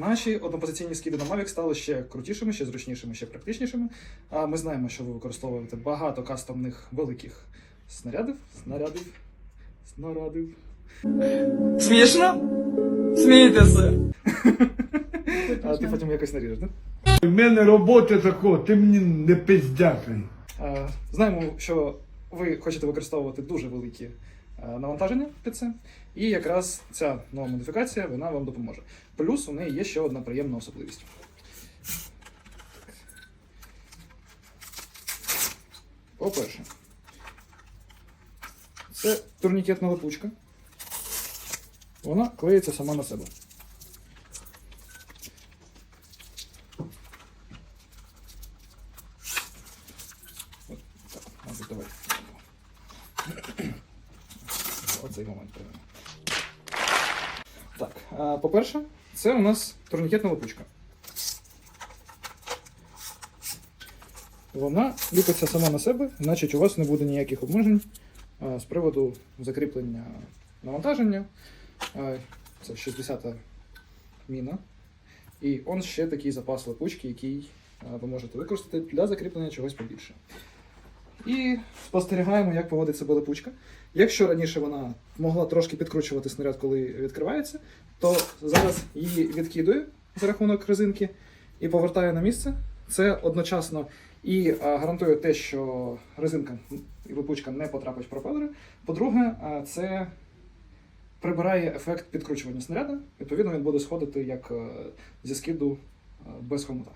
Наші однопозиційні скиди на Mavic стали ще крутішими, ще зручнішими, ще практичнішими. А ми знаємо, що ви використовуєте багато кастомних великих снарядів, снарядів, снарядів. Смішно? Смійтеся. А ти потім якось наріжеш, так? У мене робота такого, ти мені не пиздякай. Знаємо, що ви хочете використовувати дуже великі навантаження під це, і якраз ця нова модифікація вона вам допоможе. Плюс у неї є ще одна приємна особливість. По-перше, це турнікетна липучка. Вона клеїться сама на себе. Так, мабуть, давай. Оцей момент прямо. Так, по-перше, це у нас турнікетна липучка. Вона ліпиться сама на себе, значить у вас не буде ніяких обмежень з приводу закріплення навантаження. Це 60-та міна. І он ще такий запас липучки, який ви можете використати для закріплення чогось побільше. І спостерігаємо, як поводить себе. Якщо раніше вона могла трошки підкручувати снаряд, коли відкривається, то зараз її відкидує за рахунок резинки і повертає на місце. Це одночасно і гарантує те, що резинка і липучка не потрапить в пропелери. По-друге, це прибирає ефект підкручування снаряда. Відповідно, він буде сходити як е, зі скиду е, без хомута.